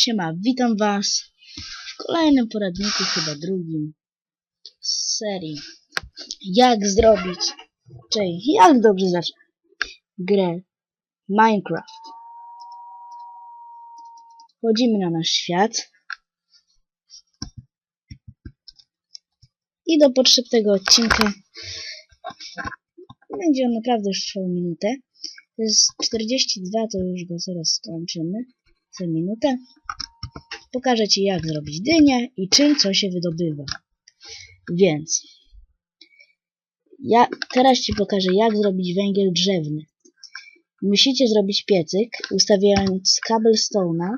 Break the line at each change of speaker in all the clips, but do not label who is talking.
Siema, witam was w kolejnym poradniku, chyba drugim z serii Jak zrobić, czyli jak dobrze zacząć grę Minecraft. Wchodzimy na nasz świat i do potrzeb tego odcinka będzie on naprawdę już trwał minutę. To jest 42, to już go zaraz skończymy za minutę. Pokażę Ci jak zrobić dynię i czym co się wydobywa. Więc ja teraz Ci pokażę jak zrobić węgiel drzewny. Musicie zrobić piecyk ustawiając cobblestone'a.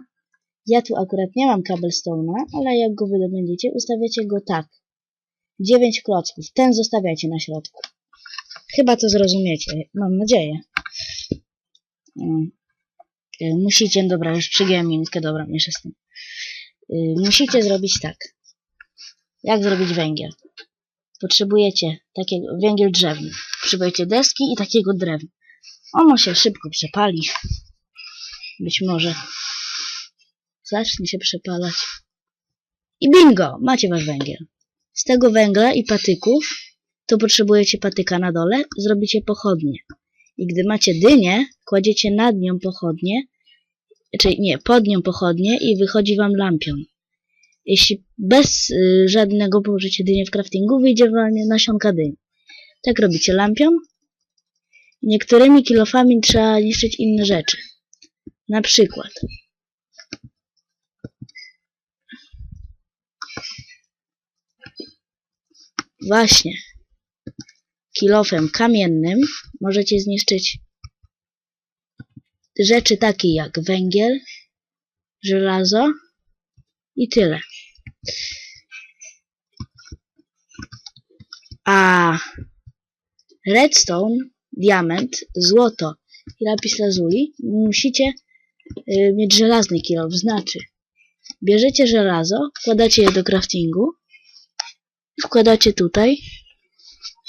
Ja tu akurat nie mam cobblestone'a, ale jak go wydobędziecie, ustawiacie go tak. 9 klocków. Ten zostawiacie na środku. Chyba to zrozumiecie, mam nadzieję. Y, Musicie, dobra, już przegiąłem minutkę, dobra, mniejsza z tym. Y, Musicie zrobić tak. Jak zrobić węgiel? Potrzebujecie takiego, węgiel drzewny. Potrzebujecie deski i takiego drewna. Ono się szybko przepali. Być może zacznie się przepalać. I bingo! Macie wasz węgiel. Z tego węgla i patyków to potrzebujecie patyka na dole, zrobicie pochodnie. I gdy macie dynię, kładziecie nad nią pochodnie, czyli nie, pod nią pochodnie i wychodzi wam lampion. Jeśli bez y, żadnego położycie dynię w craftingu, wyjdzie wam nasionka dyni. Tak robicie lampion. Niektórymi kilofami trzeba niszczyć inne rzeczy. Na przykład właśnie kilofem kamiennym możecie zniszczyć rzeczy takie jak węgiel, żelazo i tyle. A redstone, diament, złoto i lapis lazuli musicie y, mieć żelazny kilof, znaczy bierzecie żelazo, wkładacie je do craftingu, wkładacie tutaj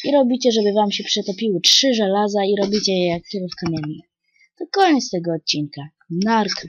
i robicie, żeby wam się przetopiły trzy żelaza i robicie je jak kilo w kamienny. To koniec tego odcinka. Narka.